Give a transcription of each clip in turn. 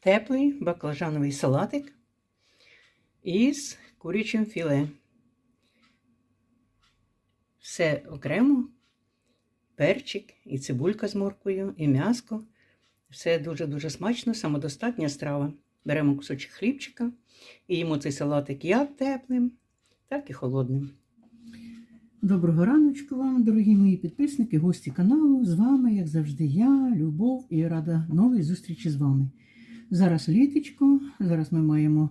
теплий баклажановий салатик із курячим філе. Все окремо, перчик, і цибулька з морквою, і м'яско. Все дуже-дуже смачно, самодостатня страва. Беремо кусочок хлібчика і їмо цей салатик як теплим, так і холодним. Доброго раночку вам, дорогі мої підписники, гості каналу. З вами, як завжди, я, Любов, і рада новій зустрічі з вами. Зараз літочко, зараз ми маємо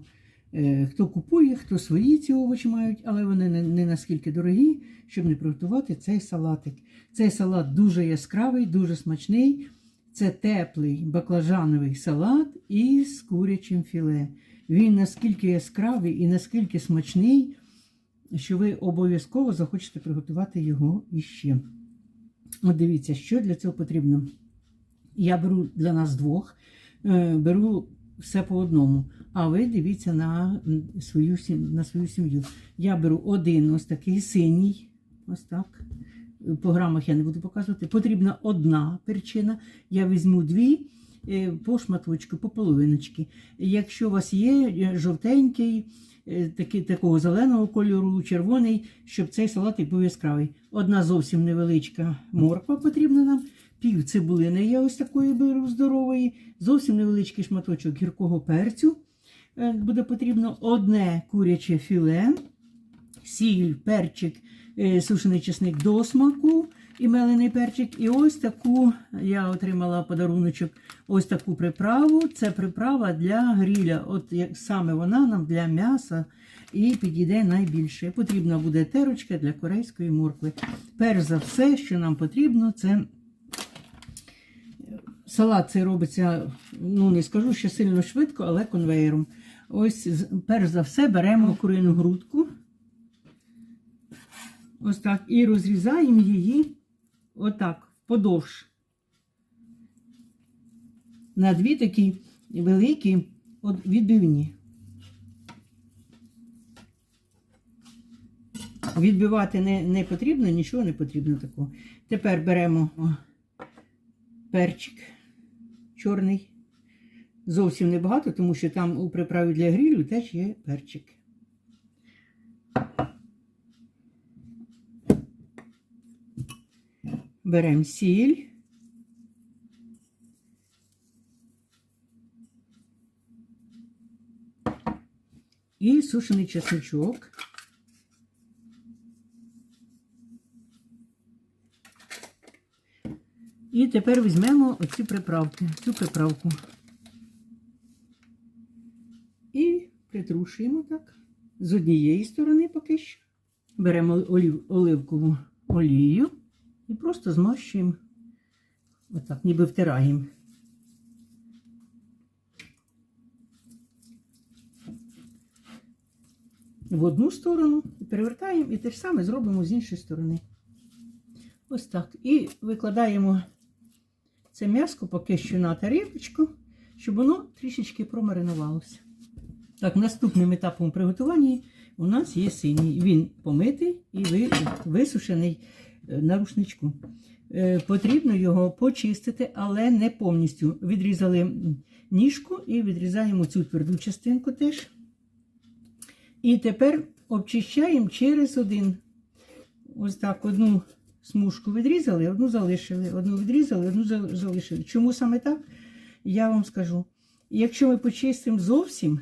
е, хто купує, хто свої ці овочі мають, але вони не, не наскільки дорогі, щоб не приготувати цей салатик. Цей салат дуже яскравий, дуже смачний. Це теплий баклажановий салат із курячим філе. Він наскільки яскравий і наскільки смачний, що ви обов'язково захочете приготувати його іще. От дивіться, що для цього потрібно. Я беру для нас двох, беру все по одному. А ви дивіться на свою, на свою сім'ю. Я беру один ось такий синій, ось так. По грамах я не буду показувати. Потрібна одна перчина. Я візьму дві е, по шматочку, по половиночки. Якщо у вас є е, жовтенький, е, такий, такого зеленого кольору, червоний, щоб цей салатик був яскравий. Одна зовсім невеличка морква потрібна нам. Пів цибулини я ось такої беру здорової, зовсім невеличкий шматочок гіркого перцю. Е, Буде потрібно одне куряче філе, сіль, перчик, е, сушений чесник до смаку і мелений перчик. І ось таку я отримала подаруночок, ось таку приправу. Це приправа для гріля. От як саме вона нам для м'яса і підійде найбільше. Потрібна буде терочка для корейської моркви. Перш за все, що нам потрібно, це салат цей робиться, ну не скажу, що сильно швидко, але конвеєром. Ось перш за все беремо курину грудку. Ось так. І розрізаємо її отак, вподовж. На дві такі великі відбивні. Відбивати не, не потрібно, нічого не потрібно такого. Тепер беремо перчик чорний. Зовсім небагато, тому що там у приправі для грилю теж є перчик. Беремо сіль. І сушений чесничок. І тепер візьмемо оці приправки, цю приправку. І притрушуємо так. З однієї сторони поки що. Беремо олів, оливкову олію і просто змащуємо. Отак, ніби втираємо. В одну сторону і перевертаємо, і те ж саме зробимо з іншої сторони. Ось так. І викладаємо це м'яско поки що на тарілочку, щоб воно трішечки промаринувалося. Так, наступним етапом приготування у нас є синій. Він помитий і висушений е, на рушничку. Е, Потрібно його почистити, але не повністю. Відрізали ніжку і відрізаємо цю тверду частинку теж. І тепер обчищаємо через один. Ось так одну смужку відрізали, одну залишили, одну відрізали, одну залишили. Чому саме так? Я вам скажу. Якщо ми почистимо зовсім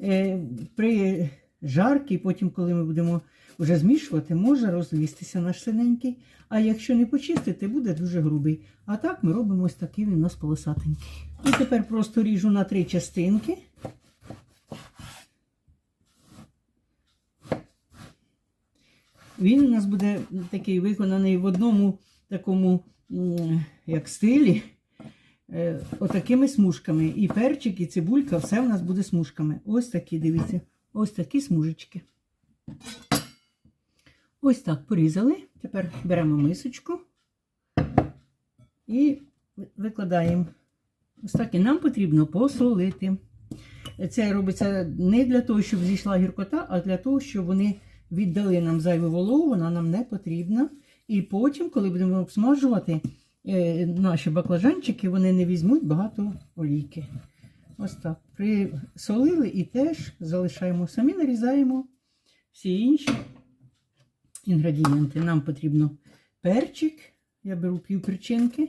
е, при жаркій, потім, коли ми будемо вже змішувати, може розлізтися наш синенький. А якщо не почистити, буде дуже грубий. А так ми робимо ось такий у нас полосатенький. І тепер просто ріжу на три частинки. Він у нас буде такий виконаний в одному такому як стилі, е, отакими смужками. І перчик, і цибулька, все у нас буде смужками. Ось такі, дивіться, ось такі смужечки. Ось так порізали. Тепер беремо мисочку і викладаємо. Ось так і нам потрібно посолити. Це робиться не для того, щоб зійшла гіркота, а для того, щоб вони віддали нам зайву вологу, вона нам не потрібна. І потім, коли будемо обсмажувати е, наші баклажанчики, вони не візьмуть багато олійки. Ось так. Присолили і теж залишаємо. Самі нарізаємо всі інші інгредієнти. Нам потрібно перчик. Я беру пів перчинки.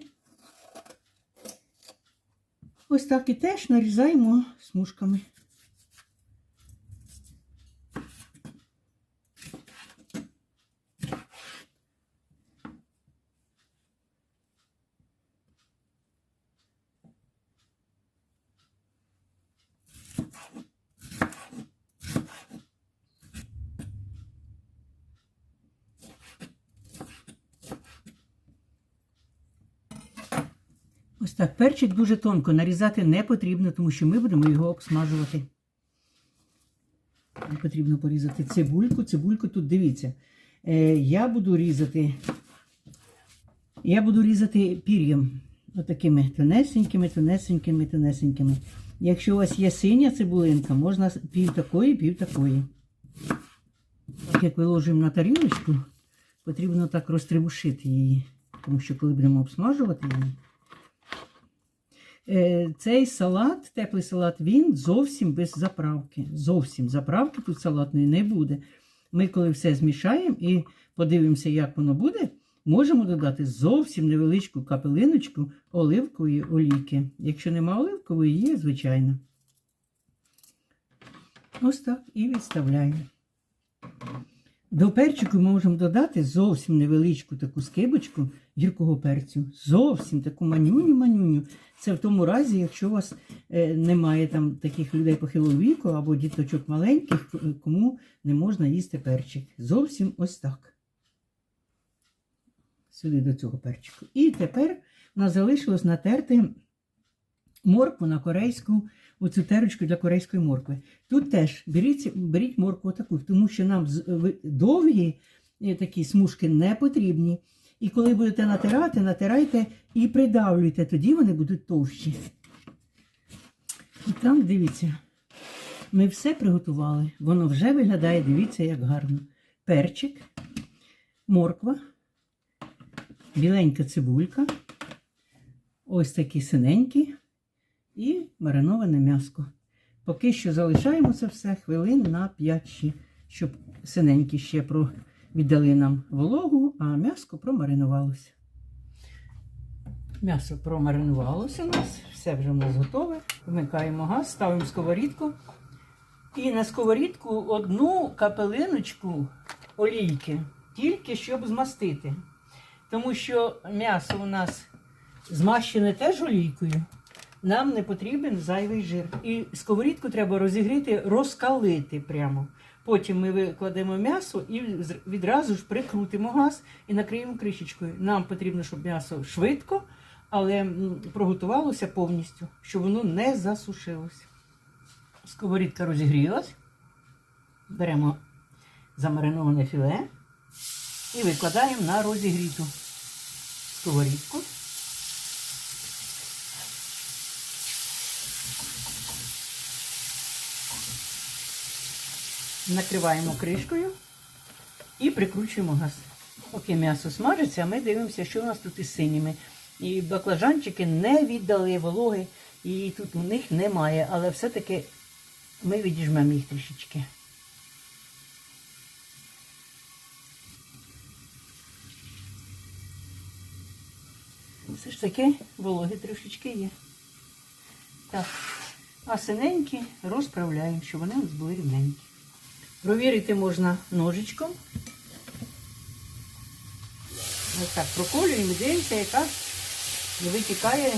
Ось так і теж нарізаємо смужками. Ось так, перчик дуже тонко нарізати не потрібно, тому що ми будемо його обсмажувати. Не потрібно порізати цибульку. Цибульку тут дивіться. Е, я буду різати. Я буду різати пір'ям. Отакими тонесенькими, тонесенькими, тонесенькими. Якщо у вас є синя цибулинка, можна пів такої, пів такої. Так як виложимо на тарілочку, потрібно так розтрибушити її. Тому що коли будемо обсмажувати її. Е, Цей салат, теплий салат, він зовсім без заправки. Зовсім заправки тут салатної не буде. Ми, коли все змішаємо і подивимося, як воно буде, можемо додати зовсім невеличку капелиночку оливкової олійки. Якщо нема оливкової, є, звичайно. Ось так і відставляємо. До перчику ми можемо додати зовсім невеличку таку скибочку гіркого перцю. Зовсім таку манюню-манюню. Це в тому разі, якщо у вас е, немає там таких людей похилого віку або діточок маленьких, кому не можна їсти перчик. Зовсім ось так. Сюди до цього перчику. І тепер у нас залишилось натерти моркву на корейську, оцю терочку для корейської моркви. Тут теж беріть, беріть моркву таку, тому що нам довгі е, такі смужки не потрібні. І коли будете натирати, натирайте і придавлюйте, тоді вони будуть товщі. І там, дивіться, ми все приготували. Воно вже виглядає, дивіться, як гарно. Перчик, морква, біленька цибулька, ось такі синенькі і мариноване м'яско. Поки що залишаємо це все хвилин на 5, ще, щоб синенькі ще віддали нам вологу, а м'яско промаринувалося. М'ясо промаринувалося у нас, все вже у нас готове. Вмикаємо газ, ставимо сковорідку. І на сковорідку одну капелиночку олійки, тільки щоб змастити. Тому що м'ясо у нас змащене теж олійкою. Нам не потрібен зайвий жир. І сковорідку треба розігріти, розкалити прямо. Потім ми викладемо м'ясо і відразу ж прикрутимо газ і накриємо кришечкою. Нам потрібно, щоб м'ясо швидко, але проготувалося повністю, щоб воно не засушилося. Сковорідка розігрілась. Беремо замариноване філе і викладаємо на розігріту сковорідку. Накриваємо кришкою і прикручуємо газ. Поки м'ясо смажиться, ми дивимося, що у нас тут із синіми. І баклажанчики не віддали вологи, і тут у них немає, але все-таки ми відіжмемо їх трішечки. Все ж таки вологи трішечки є. Так, а синенькі розправляємо, щоб вони у нас були рівненькі. Провірити можна ножичком. Ось так проколюємо дивимося, яка витікає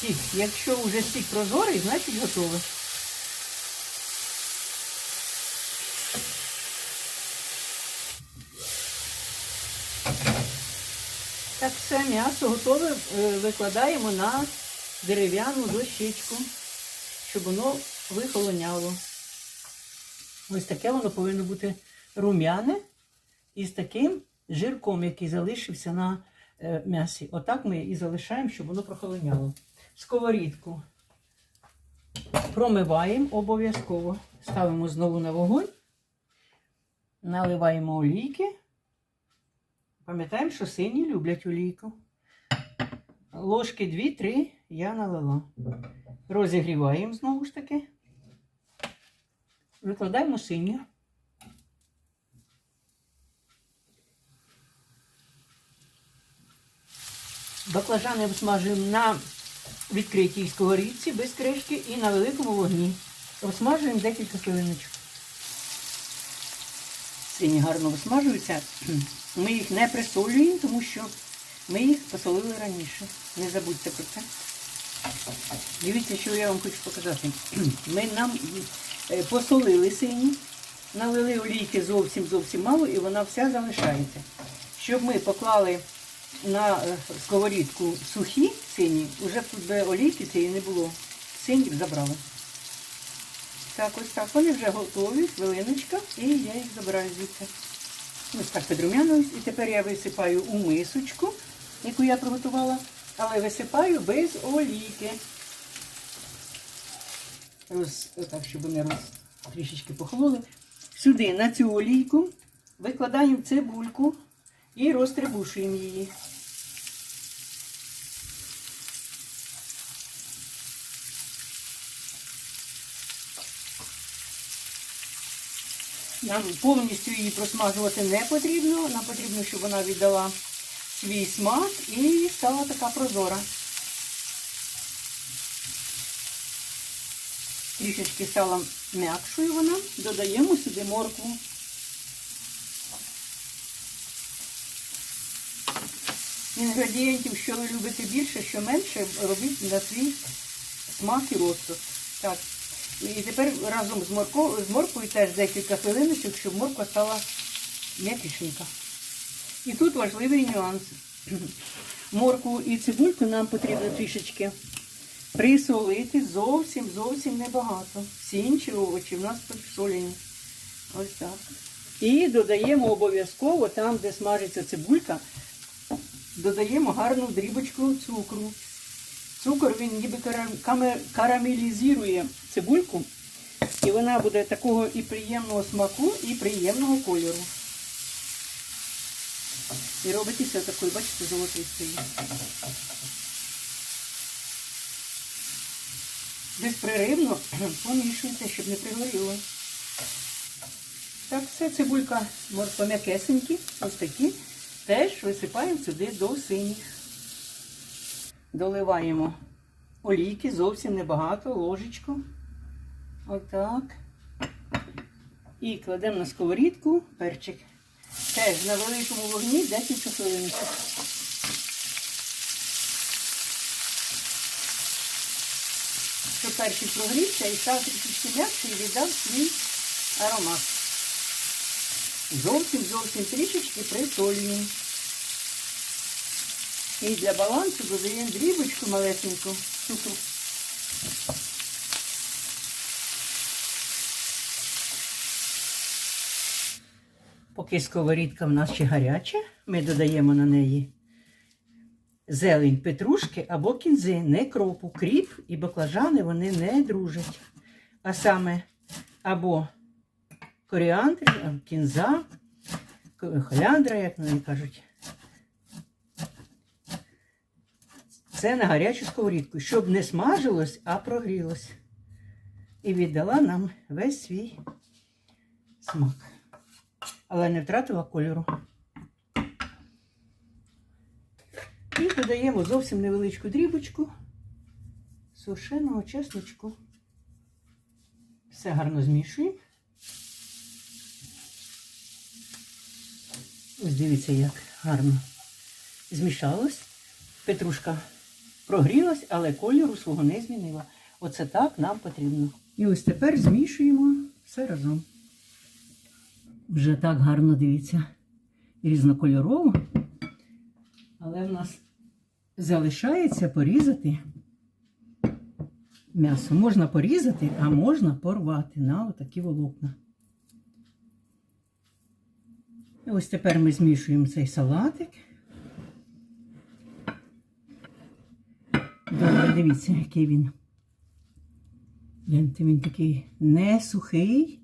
сік. Якщо вже сік прозорий, значить готове. Так, все м'ясо готове, е, викладаємо на дерев'яну дощечку, щоб воно вихолоняло. Ось таке воно повинно бути рум'яне і з таким жирком, який залишився на е, м'ясі. Отак ми і залишаємо, щоб воно прохолоняло. Сковорідку промиваємо обов'язково. Ставимо знову на вогонь, наливаємо олійки. Пам'ятаємо, що сині люблять олійку. Ложки 2-3 я налила. Розігріваємо знову ж таки. Викладаємо синю. Баклажани обсмажуємо на відкритій сковорідці без кришки і на великому вогні. Обсмажуємо декілька хвилиночок. Сині гарно обсмажуються. Ми їх не присолюємо, тому що ми їх посолили раніше. Не забудьте про це. Дивіться, що я вам хочу показати. Ми нам посолили сині, налили олійки зовсім зовсім мало, і вона вся залишається. Щоб ми поклали на е, сковорідку сухі сині, вже тут би олійки цієї не було. Сині б забрали. Так, ось так. Вони вже готові, хвилиночка, і я їх забираю звідси. Ось так підрумянуюсь. І тепер я висипаю у мисочку, яку я приготувала, але висипаю без олійки. Роз, отак, щоб вони роз, трішечки похололи. Сюди на цю олійку викладаємо цибульку і розтрибушуємо її. Нам повністю її просмажувати не потрібно. Нам потрібно, щоб вона віддала свій смак і стала така прозора. Трішечки стала м'якшою вона. Додаємо сюди моркву. Інгредієнтів, що ви любите більше, що менше, робіть на свій смак і розсуд. Так. І тепер разом з моркою, з морквою теж декілька хвилиночок, щоб морква стала м'якішенька. І тут важливий нюанс. Моркву і цибульку нам потрібно трішечки присолити зовсім зовсім небагато. Всі інші овочі в нас підсолені. Ось так. І додаємо обов'язково там, де смажиться цибулька, додаємо гарну дрібочку цукру. Цукор він ніби карамелізує цибульку, і вона буде такого і приємного смаку, і приємного кольору. І робитися такою, бачите, золотистою. Безпреривно помішуйте, щоб не пригоріло. Так, все, цибулька м'якесенькі, ось такі. Теж висипаємо сюди до синіх. Доливаємо олійки, зовсім небагато, ложечку. Отак. І кладемо на сковорідку перчик. Теж на великому вогні 10 хвилин. Перчик прогрівся і став трішечки м'якший і віддав свій аромат. Зовсім зовсім трішечки присолюємо. І для балансу додаємо дрібочку малесеньку цукру. Поки сковорідка в нас ще гаряча, ми додаємо на неї зелень петрушки або кінзи, не кропу. Кріп і баклажани вони не дружать. А саме або коріандр, кінза, холяндра, як вони кажуть. Це на гарячу сковорідку, щоб не смажилось, а прогрілось. І віддала нам весь свій смак. Але не втратила кольору. І додаємо зовсім невеличку дрібочку сушеного чесночку. Все гарно змішуємо. Ось дивіться, як гарно змішалось. Петрушка прогрілась, але кольору свого не змінила. Оце так нам потрібно. І ось тепер змішуємо все разом. Вже так гарно дивіться, різнокольорово. Але в нас залишається порізати м'ясо. Можна порізати, а можна порвати на отакі волокна. І ось тепер ми змішуємо цей салатик. Добре, дивіться, який він. Гляньте, він такий не сухий,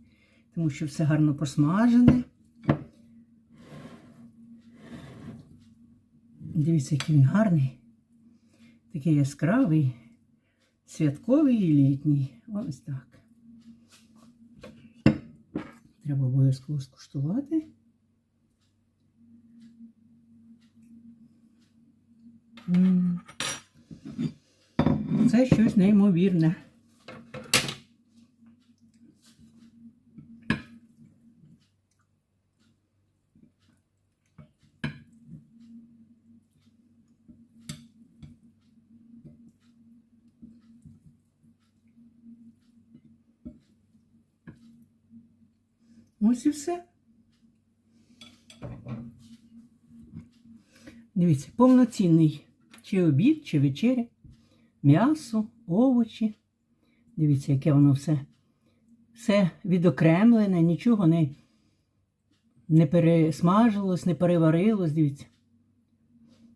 тому що все гарно посмажене. Дивіться, який він гарний, такий яскравий, святковий і літній. Ось так. Треба обов'язково скуштувати. Це щось неймовірне. Ось і все. Дивіться, повноцінний чи обід, чи вечеря, м'ясо, овочі. Дивіться, яке воно все. Все відокремлене, нічого не, не пересмажилось, не переварилось. Дивіться.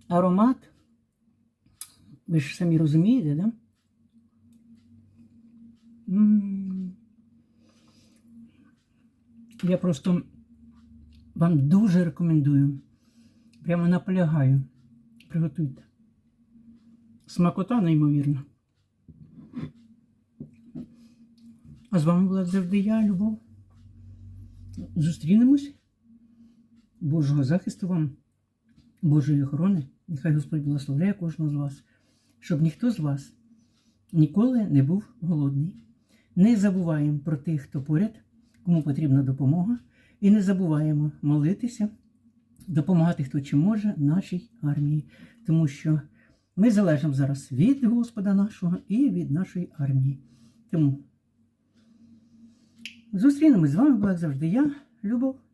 Аромат. Ви ж самі розумієте, да? М. Я просто вам дуже рекомендую. Прямо наполягаю. Приготуйте. Смакота неймовірна. А з вами була завжди я, Любов. Зустрінемось. Божого захисту вам, Божої охорони. Нехай Господь благословляє кожного з вас, щоб ніхто з вас ніколи не був голодний. Не забуваємо про тих, хто поряд, кому потрібна допомога, і не забуваємо молитися, допомагати хто чи може нашій армії, тому що ми залежимо зараз від Господа нашого і від нашої армії. Тому зустрінемось з вами, як завжди я, Любов.